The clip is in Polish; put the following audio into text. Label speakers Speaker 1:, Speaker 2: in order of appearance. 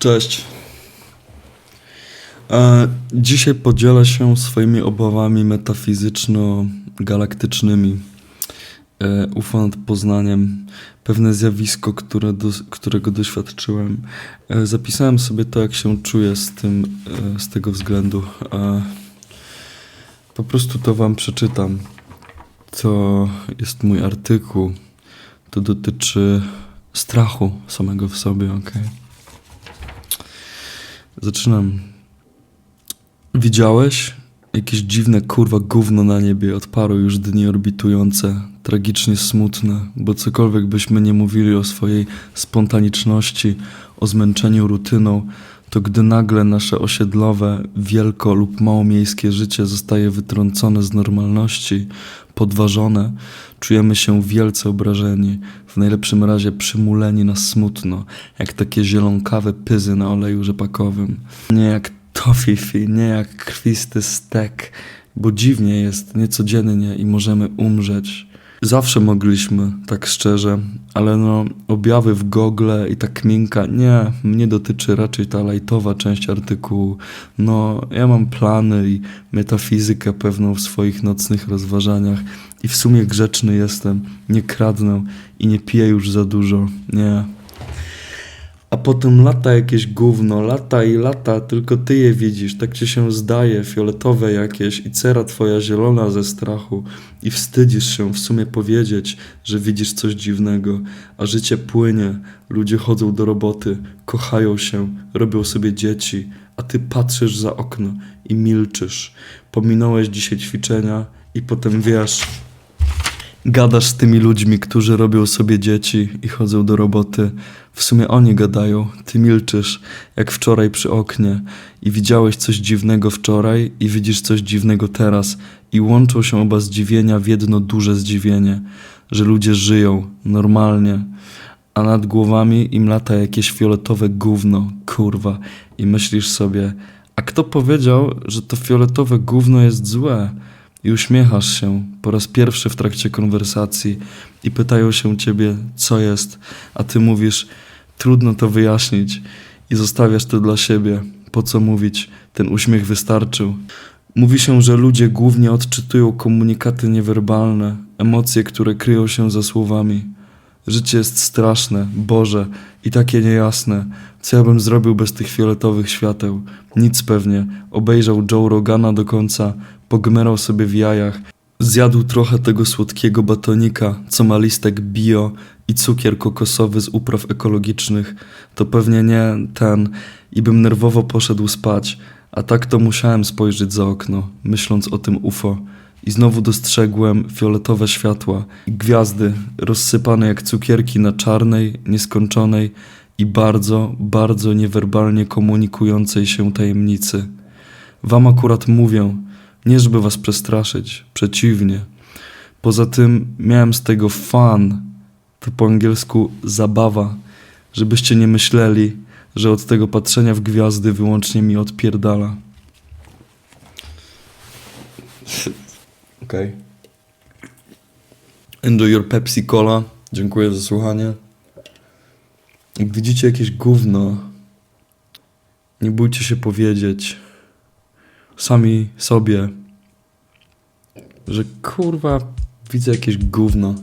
Speaker 1: Cześć. E, dzisiaj podzielę się swoimi obawami metafizyczno-galaktycznymi. E, nad Poznaniem, pewne zjawisko, które do, którego doświadczyłem. E, zapisałem sobie to, jak się czuję z tym, e, z tego względu. Po prostu to wam przeczytam. To jest mój artykuł. To dotyczy strachu samego w sobie, okej? Zaczynam. Widziałeś? Jakieś dziwne kurwa gówno na niebie od paru już dni orbitujące, tragicznie smutne, bo cokolwiek byśmy nie mówili o swojej spontaniczności, o zmęczeniu rutyną, to gdy nagle nasze osiedlowe, wielko lub małomiejskie życie zostaje wytrącone z normalności, podważone, czujemy się wielce obrażeni, w najlepszym razie przymuleni na smutno, jak takie zielonkawe pyzy na oleju rzepakowym. Nie jak tofifi, nie jak krwisty stek, bo dziwnie jest, niecodziennie i możemy umrzeć. Zawsze mogliśmy, tak szczerze, ale no, objawy w gogle i ta kminka, nie, mnie dotyczy raczej ta lajtowa część artykułu. No, ja mam plany i metafizykę pewną w swoich nocnych rozważaniach i w sumie grzeczny jestem, nie kradnę i nie piję już za dużo, nie. A potem lata jakieś gówno, lata i lata, tylko ty je widzisz, tak ci się zdaje, fioletowe jakieś i cera twoja zielona ze strachu. I wstydzisz się w sumie powiedzieć, że widzisz coś dziwnego, a życie płynie, ludzie chodzą do roboty, kochają się, robią sobie dzieci, a ty patrzysz za okno i milczysz. Pominąłeś dzisiaj ćwiczenia i potem wiesz, Gadasz z tymi ludźmi, którzy robią sobie dzieci i chodzą do roboty. W sumie oni gadają, ty milczysz, jak wczoraj przy oknie. I widziałeś coś dziwnego wczoraj i widzisz coś dziwnego teraz. I łączą się oba zdziwienia w jedno duże zdziwienie, że ludzie żyją normalnie. A nad głowami im lata jakieś fioletowe gówno, kurwa. I myślisz sobie, a kto powiedział, że to fioletowe gówno jest złe? I uśmiechasz się po raz pierwszy w trakcie konwersacji i pytają się ciebie, co jest, a ty mówisz, trudno to wyjaśnić i zostawiasz to dla siebie. Po co mówić? Ten uśmiech wystarczył. Mówi się, że ludzie głównie odczytują komunikaty niewerbalne, emocje, które kryją się za słowami. Życie jest straszne, Boże, i takie niejasne. Co ja bym zrobił bez tych fioletowych świateł? Nic pewnie. Obejrzał Joe Rogana do końca, pogmerał sobie w jajach, zjadł trochę tego słodkiego batonika, co ma listek bio i cukier kokosowy z upraw ekologicznych. To pewnie nie ten i bym nerwowo poszedł spać, a tak to musiałem spojrzeć za okno, myśląc o tym UFO. I znowu dostrzegłem fioletowe światła gwiazdy rozsypane jak cukierki na czarnej, nieskończonej i bardzo, bardzo niewerbalnie komunikującej się tajemnicy. Wam akurat mówię, nie żeby was przestraszyć, przeciwnie. Poza tym miałem z tego fun, to po angielsku zabawa, żebyście nie myśleli, że od tego patrzenia w gwiazdy wyłącznie mi odpierdala. Okej. Enjoy your Pepsi Cola. Dziękuję za słuchanie. Jak widzicie jakieś gówno, nie bójcie się powiedzieć sami sobie, że kurwa widzę jakieś gówno.